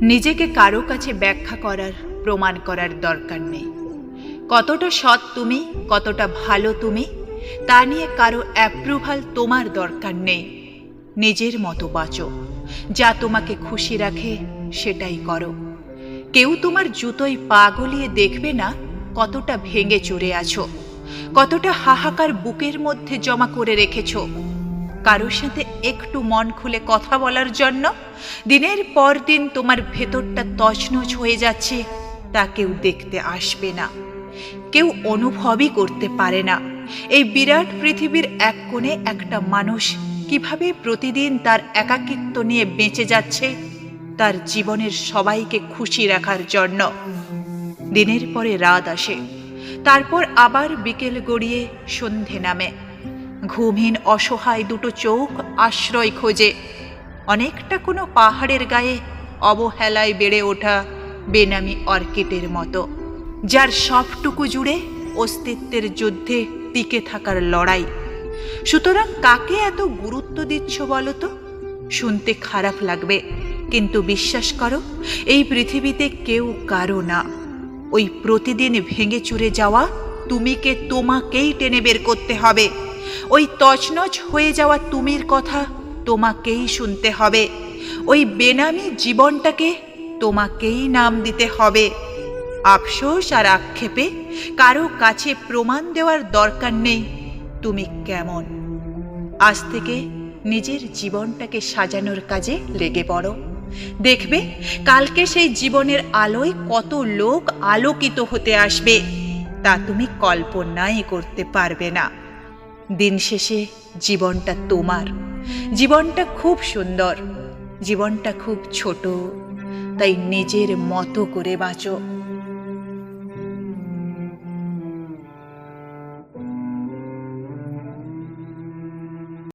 নিজেকে কারও কাছে ব্যাখ্যা করার, প্রমাণ করার দরকার নেই। কতটা সৎ তুমি, কতটা ভালো তুমি, তা নিয়ে কারও অ্যাপ্রুভাল তোমার দরকার নেই। নিজের মতো বাঁচো। যা তোমাকে খুশি রাখে, সেটাই করো। কেউ তোমার জুতোয় পা গলিয়ে দেখবে না কতটা ভেঙে চড়ে আছো, কতটা হাহাকার বুকের মধ্যে জমা করে রেখেছো। কারোর সাথে একটু মন খুলে কথা বলার জন্য দিনের পর দিন তোমার ভেতরটা তছনছ হয়ে যাচ্ছে, তা কেউ দেখতে আসবে না, কেউ অনুভবই করতে পারে না। এই বিরাট পৃথিবীর এক কোণে একটা মানুষ কীভাবে প্রতিদিন তার একাকিত্ব নিয়ে বেঁচে যাচ্ছে, তার জীবনের সবাইকে খুশি রাখার জন্য। দিনের পরে রাত আসে, তারপর আবার বিকেল গড়িয়ে সন্ধে নামে। ঘুমহীন, অসহায় দুটো চোখ আশ্রয় খোঁজে। অনেকটা কোনো পাহাড়ের গায়ে অবহেলায় বেড়ে ওঠা বেনামি অর্কিডের মতো, যার সবটুকু জুড়ে অস্তিত্বের যুদ্ধে টিকে থাকার লড়াই। সুতরাং কাকে এত গুরুত্ব দিচ্ছ বলো তো? শুনতে খারাপ লাগবে, কিন্তু বিশ্বাস করো, এই পৃথিবীতে কেউ কারও না। ওই প্রতিদিন ভেঙে চুরে যাওয়া তুমিকে তোমাকেই টেনে বের করতে হবে। ওই তছনছ হয়ে যাওয়া তুমির কথা তোমাকেই শুনতে হবে। ওই বেনামি জীবনটাকে তোমাকেই নাম দিতে হবে। আফসোস আর আক্ষেপে কারও কাছে প্রমাণ দেওয়ার দরকার নেই। তুমি কেমন? আজ থেকে নিজের জীবনটাকে সাজানোর কাজে লেগে পড়ো। দেখবে কালকে সেই জীবনের আলোয় কত লোক আলোকিত হতে আসবে। তা তুমি কল্পনাই করতে পারবে না। দিন শেষে জীবনটা তোমার। জীবনটা খুব সুন্দর, জীবনটা খুব ছোট, তাই নিজের মতো করে বাঁচো।